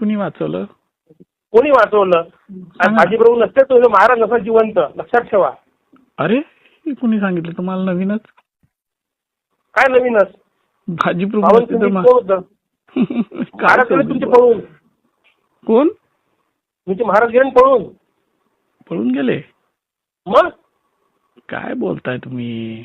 कुणी वाचवलं? कोणी वाचवलं. बाजीप्रभू नसते तो महाराज नसा जिवंत. लक्षात ठेवा. अरे हे कुणी सांगितलं? तुम्हाला नवीनच. काय नवीनच? भाजी प्रभू महाराज गेले तुमचे पळून. कोण? तुमचे महाराज गेले पळून. पळून गेले? मग? काय बोलताय तुम्ही?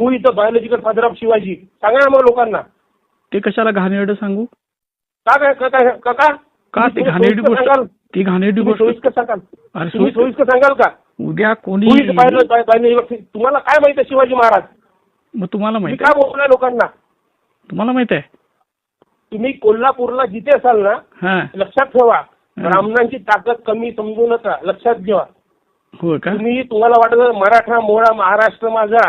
who is the biological father of Shivaji. सांगा ना मग लोकांना. ते कशाला घाणेरडं सांगू? का काय का काय का का? का ते तुम्ही घाणेरडी सोयीस्कर सांगाल? गोष्ट ती घाणेरडी तुम्ही गोष्ट सोयीस्कर सांगाल. अरे तुम्ही सोयीस्कर सोयीस्कर सांगाल का? उद्या कोणी तुम्हाला काय माहिती शिवाजी महाराज? मग तुम्हाला तुम्ही माहीत काय आहे? बोलताय लोकांना? तुम्हाला माहीत आहे? तुम्ही कोल्हापूरला जिथे असाल ना हा. लक्षात ठेवा. ब्राह्मणांची ताकद कमी समजू नका लक्षात घ्या हो का? तुम्ही तुम्हाला वाटत मराठा मोळा महाराष्ट्र माझा.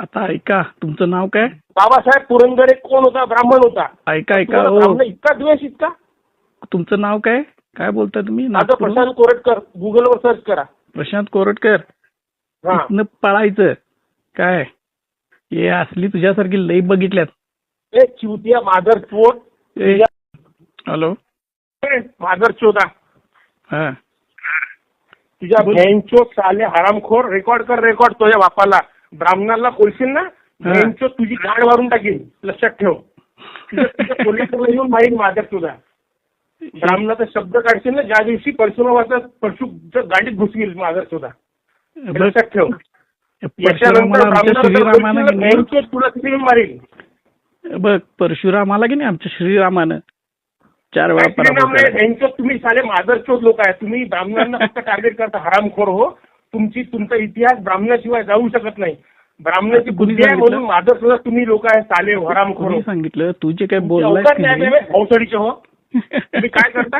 आता ऐका तुमचं नाव काय? बाबासाहेब पुरंदरे कोण होता? ब्राह्मण होता. ऐका ऐका तुम्हाला हो. ब्राह्मण इतका द्वेष इतका? तुमचं नाव काय? काय बोलताय तुम्ही? नागपूरहून? प्रशांत कोरटकर. गुगलवर सर्च करा. प्रशांत कोरटकर? हा. इथनं पळायचं. काय? हे असली तुझ्यासारखी लई बघितल्यात. ए चिवतिया माधर चोट ए, हॅलो. माधर चोदा. हा. तुझ्या बोल. बँचो साले हरामखोर. रेकॉर्ड कर रेकॉर्ड तुझ्या बापाला. ब्राह्मणाला बोलशील ना. बँचो तुझी गाड मारून टाकील लक्षात ठेव. कोल्हापूरला येऊन माहीत माधर तुझा ब्राह्मणाचा शब्द काढशील ना ज्या दिवशी परशुरामाचा परशु गाडीत घुसवील माधर तुझा लक्षात ठेव. तुला मारेल बघ परशुरामाला की नाही आमच्या श्रीरामानं? चार वेळा. यांच्यात तुम्ही साले मादरचोद लोक आहे. तुम्ही ब्राह्मणांना फक्त टार्गेट करता हरामखोर हो. तुमची तुमचा इतिहास ब्राह्मणाशिवाय जाऊ शकत नाही. ब्राह्मणाची बुद्धी आहे? म्हणून मादर तुम्ही लोक आहे साले कोणी हो. सांगितलं. तू जे काय भोसडीचे हो. तुम्ही काय करता?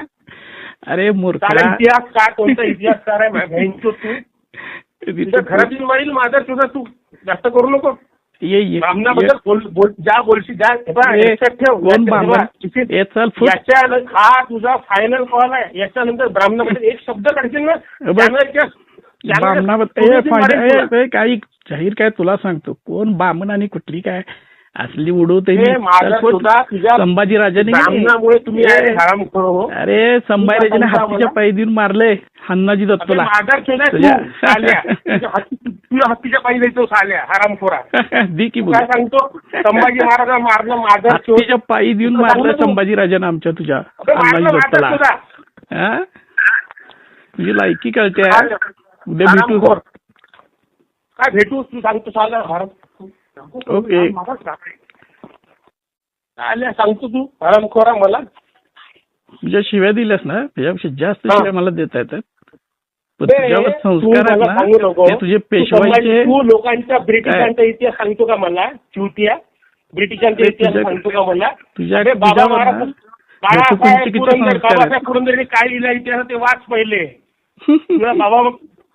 अरे मूर्खा. इतिहास काय कोणता इतिहासकार आहे? तू. तुझ्या घरात येऊन मारील मादर तुझा तू. जास्त करू नको. ये ये. ब्राह्मणाबद्दल ज्या बोलशी हा तुझा फायनल कॉल आहे. याच्यानंतर ब्राह्मणाबद्दल एक शब्द काढशील ना? काही जाहीर काय तुला सांगतो. कोण बामण आणि कुठली काय? असली उडवते माझा सुद्धा तुझ्या संभाजी राजाने ब्राह्मणामुळे तुम्ही हो. अरे संभाजी राजाने हत्तीच्या? पायी देऊन मारले हन्नाजी दत्तला. हत्तीच्या पायी जायचो साल्या हरामखोरा. दी की काय सांगतो? संभाजी महाराज मारलं माझा हत्तीच्या पायी देऊन मारलं सांगू नको. संभाजी राजाने आमच्या तुझ्या हन्नाजी दत्तला? तुझी लायकी कळते. उद्या भेटू. काय भेटू? तू सांगतो साला हराम ओके. सांगतो तू. हरामखोरा मला. तुझ्या शिव्या दिल्यास ना त्याच्यापेक्षा जास्त हा. शिव्या मला देता येतात. पण बे, तुझ्यावर तू संस्कार मला आहेत सांगू ना नको. ते तुझे तू पेशवाईचे संभाजी- तू लोकांच्या ब्रिटिशांचा इतिहास सांगतो का मला? चिवतिया ब्रिटिशांचा इतिहास तुझ्या- सांगतो का मला? तुझ्या अरे बाबा तुझ्यावर महाराज बाळासाहेब किती पुरंदर संस्कार आहेत. बाबासाहेब पुरंदरेने काय लिहिलं इतिहास ते वाच पहिले. तुला बाबा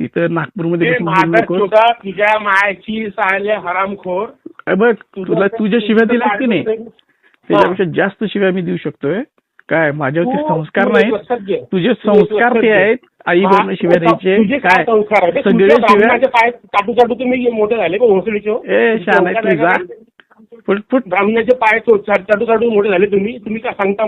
तिथं नागपूरमध्ये ते बसून बोलू माझा नकोस. सुद्धा तुझ्या मायाची साल्या हरामखोर. बघ तुला तुझ्या शिव्या दिल्यास की नाही. त्याच्यापेक्षा जास्त शिव्या मी देऊ शकतोय. काय माझ्यावरती संस्कार घे. तुझे संस्कार ते. आहेत. आई वडील शिव्या द्यायचे. तुझे काय सगळे तुझ्या शिव्या? मोठे झाले हो? ए शान आहे तुझा. फुट ब्राह्मणाचे पाय चाटू चाटू मोठे झाले तुम्ही. तुम्ही काय सांगता